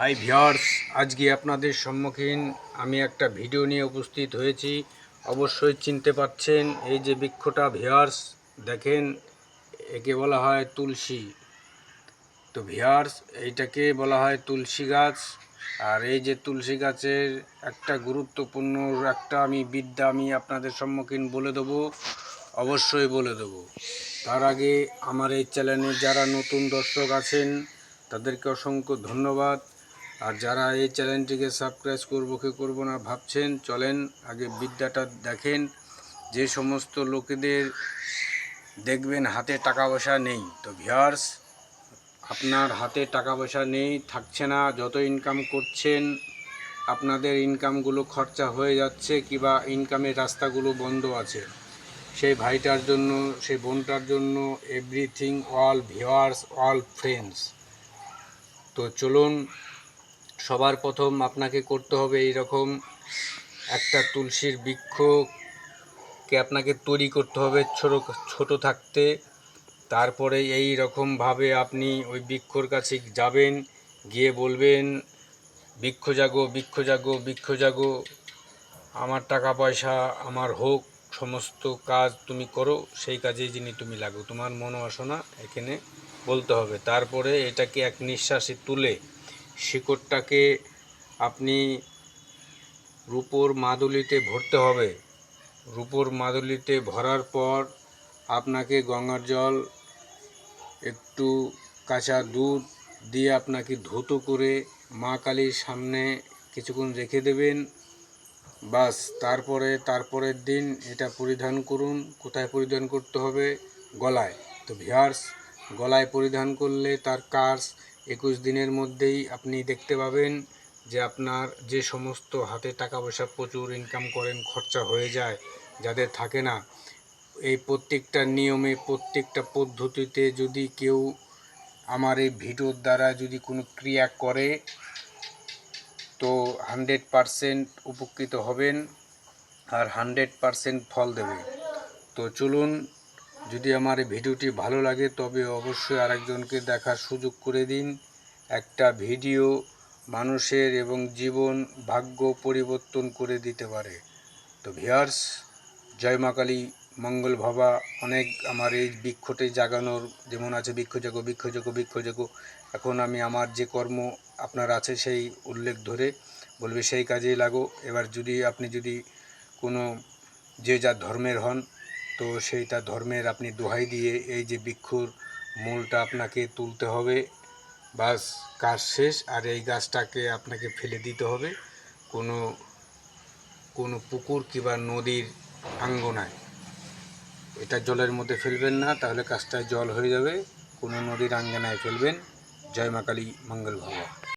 High viewers আজকে আপনাদের সম্মুখীন আমি একটা ভিডিও নিয়ে উপস্থিত হয়েছি। অবশ্যই চিনতে পারছেন এই যে বৃক্ষটা ভিওর্স দেখেন, একে বলা হয় তুলসী। তো ভিওর্স এইটাকে বলা হয় তুলসী গাছ। আর এই যে তুলসী গাছের একটা গুরুত্বপূর্ণ একটা আমি বিদ্যা আমি আপনাদের সম্মুখীন বলে দেবো, অবশ্যই বলে দেবো। তার আগে আমার এই চ্যানেলে যারা নতুন দর্শক আছেন, তাদেরকে অসংখ্য ধন্যবাদ। আর যারা এই চ্যানেলটিকে সাবস্ক্রাইব করব, কি করব না ভাবছেন, চলেন আগে বিদ্যাটা দেখেন। যে সমস্ত লোকেদের দেখবেন হাতে টাকা পয়সা নেই, তো ভিয়ার্স আপনার হাতে টাকা পয়সা নেই, থাকছে না, যত ইনকাম করছেন, আপনাদের ইনকামগুলো খরচা হয়ে যাচ্ছে, কিংবা ইনকামের রাস্তাগুলো বন্ধ আছে। সেই ভাইটার জন্য, সেই বোনটার জন্য everything all viewers all friends তো চলুন সবার প্রথম আপনাকে করতে হবে এই রকম একটা তুলসীর বৃক্ষকে আপনাকে তৈরি করতে হবে ছোট ছোট থাকতে। তারপরে এই রকমভাবে আপনি ওই বৃক্ষর কাছে যাবেন, গিয়ে বলবেন, বৃক্ষ জাগো বৃক্ষ জাগো বৃক্ষ জাগো, আমার টাকা পয়সা, আমার হোক, সমস্ত কাজ তুমি করো, সেই কাজে যিনি তুমি লাগো। তোমার মনোবাসনা এখানে বলতে হবে। তারপরে এটাকে এক নিঃশ্বাসে তুলে শিকড়টাকে আপনি রূপোর মাদুলিতে ভরতে হবে। রূপোর মাদুলিতে ভরার পর আপনাকে গঙ্গার জল, একটু কাঁচা দুধ দিয়ে আপনাকে ধুতো করে মা কালীর সামনে কিছুক্ষণ রেখে দেবেন। বাস, তারপরে, তারপরের দিন এটা পরিধান করুন। কোথায় পরিধান করতে হবে? গলায়। তো ভিয়ার্স, গলায় পরিধান করলে তার কাজ একুশ দিনের মধ্যেই আপনি দেখতে পাবেন যে আপনার যে সমস্ত হাতে টাকা পয়সা প্রচুর ইনকাম করেন, খরচা হয়ে যায়, যাদের থাকে না, এই প্রত্যেকটা নিয়মে, প্রত্যেকটা পদ্ধতিতে যদি কেউ আমার এই ভিডিওর দ্বারা যদি কোনো ক্রিয়া করে, তো হান্ড্রেড পারসেন্ট উপকৃত হবেন আর হান্ড্রেড পারসেন্ট ফল দেবে। তো চলুন যদি আমার এই ভিডিওটি ভালো লাগে, তবে অবশ্যই আরেকজনকে দেখার সুযোগ করে দিন। একটা ভিডিও মানুষের এবং জীবন ভাগ্য পরিবর্তন করে দিতে পারে। তো ভিয়ার্স জয় মা কালী, মঙ্গল ভাবা, অনেক আমার এই বৃক্ষটে জাগানোর যেমন আছে, বৃক্ষ জাগো বৃক্ষ জাগো বৃক্ষ জাগো। এখন আমি আমার যে কর্ম আপনার আছে সেই উল্লেখ ধরে বলবে, সেই কাজেই লাগো। এবার যদি আপনি যদি কোনো যে যা ধর্মের হন তো সেইটা ধর্মের আপনি দোহাই দিয়ে এই যে বৃক্ষর মূলটা আপনাকে তুলতে হবে। বাস কাজ শেষ, আর এই গাছটাকে আপনাকে ফেলে দিতে হবে কোনো কোনো পুকুর কিংবা নদীর আঙ্গনায়। এটা জলের মধ্যে ফেলবেন না, তাহলে কাজটা জল হয়ে যাবে। কোনো নদীর আঙ্গনায় ফেলবেন। জয় মা কালী, মঙ্গল ভবা